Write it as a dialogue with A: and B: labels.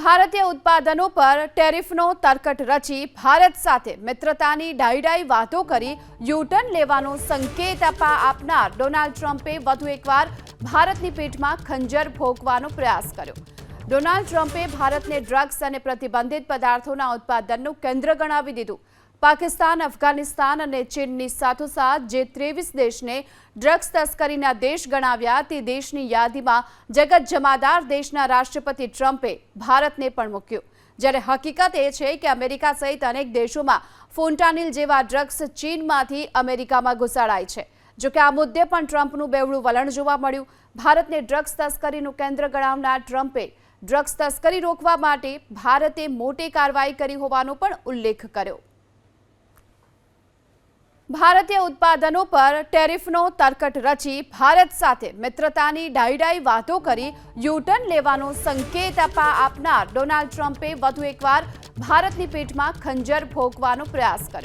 A: ભારતીય ઉત્પાદનો પર ટેરિફનો તરકટ રચી ભારત સાથે મિત્રતાની ડાયડાઈ વાતો કરી યુટર્ન લેવાનો સંકેત આપા આપનાર ડોનાલ્ડ ટ્રમ્પે વધુ એકવાર ભારતની પીઠમાં ખંજર ભોગવાનો પ્રયાસ કર્યો. ડોનાલ્ડ ટ્રમ્પે ભારતને ડ્રગ્સ અને પ્રતિબંધિત પદાર્થોના ઉત્પાદનનું કેન્દ્ર ગણાવી દીધું. પાકિસ્તાન, અફઘાનિસ્તાન અને ચીનની સાથોસાથ જે ત્રેવીસ દેશને ડ્રગ્સ તસ્કરીના દેશ ગણાવ્યા તે દેશની યાદીમાં જગત જમાદાર દેશના રાષ્ટ્રપતિ ટ્રમ્પે ભારતને પણ મૂક્યું. જ્યારે હકીકત એ છે કે અમેરિકા સહિત અનેક દેશોમાં ફોન્ટાનિલ જેવા ડ્રગ્સ ચીનમાંથી અમેરિકામાં ઘુસાડાય છે. જોકે આ મુદ્દે પણ ટ્રમ્પનું બેવડું વલણ જોવા મળ્યું. ભારતને ડ્રગ્સ તસ્કરીનું કેન્દ્ર ગણાવનાર ટ્રમ્પે ડ્રગ્સ તસ્કરી રોકવા માટે ભારતે મોટી કાર્યવાહી કરી હોવાનો પણ ઉલ્લેખ કર્યો. ભારતીય ઉત્પાદનો પર ટેરિફનો તરકટ રચી ભારત સાથે મિત્રતાની ડાયડાઈ વાતો કરી યુટર્ન લેવાનો સંકેત આપા આપનાર ડોનાલ્ડ ટ્રમ્પે વધુ એકવાર ભારતની પીઠમાં ખંજર ભોગવાનો પ્રયાસ કર્યો.